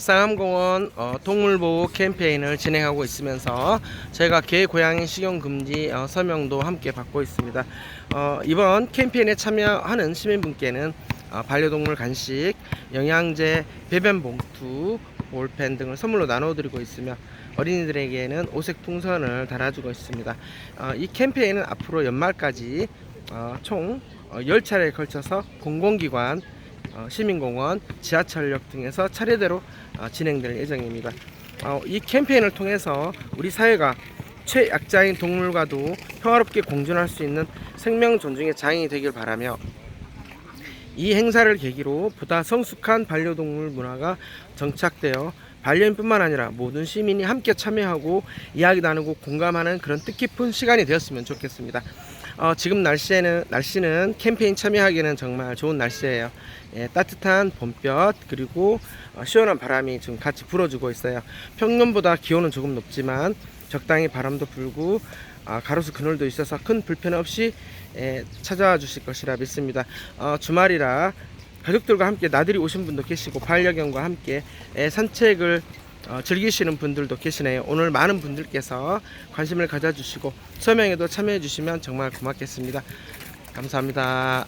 쌍암공원 어, 동물보호 캠페인을 진행하고 있으면서 저희가 개 고양이 식용 금지 어, 서명도 함께 받고 있습니다. 어, 이번 캠페인에 참여하는 시민분께는 어, 반려동물 간식, 영양제, 배변 봉투, 볼펜 등을 선물로 나눠드리고 있으며 어린이들에게는 오색 풍선을 달아주고 있습니다. 어, 이 캠페인은 앞으로 연말까지 어, 총 어, 10차례에 걸쳐서 공공기관 어, 시민공원, 지하철역 등에서 차례대로 어, 진행될 예정입니다. 어, 이 캠페인을 통해서 우리 사회가 최약자인 동물과도 평화롭게 공존할 수 있는 생명 존중의 장인이 되길 바라며 이 행사를 계기로 보다 성숙한 반려동물 문화가 정착되어 반려인뿐만 아니라 모든 시민이 함께 참여하고 이야기 나누고 공감하는 그런 뜻깊은 시간이 되었으면 좋겠습니다. 어, 지금 날씨에는 날씨는 캠페인 참여하기에는 정말 좋은 날씨예요. 예, 따뜻한 봄볕 그리고 어, 시원한 바람이 지금 같이 불어주고 있어요. 평년보다 기온은 조금 높지만 적당히 바람도 불고 아, 가로수 그늘도 있어서 큰 불편 없이 예, 찾아와 주실 것이라 믿습니다. 어, 주말이라 가족들과 함께 나들이 오신 분도 계시고 반려견과 함께 예, 산책을 어, 즐기시는 분들도 계시네요. 오늘 많은 분들께서 관심을 가져주시고 서명에도 참여해 주시면 정말 고맙겠습니다. 감사합니다.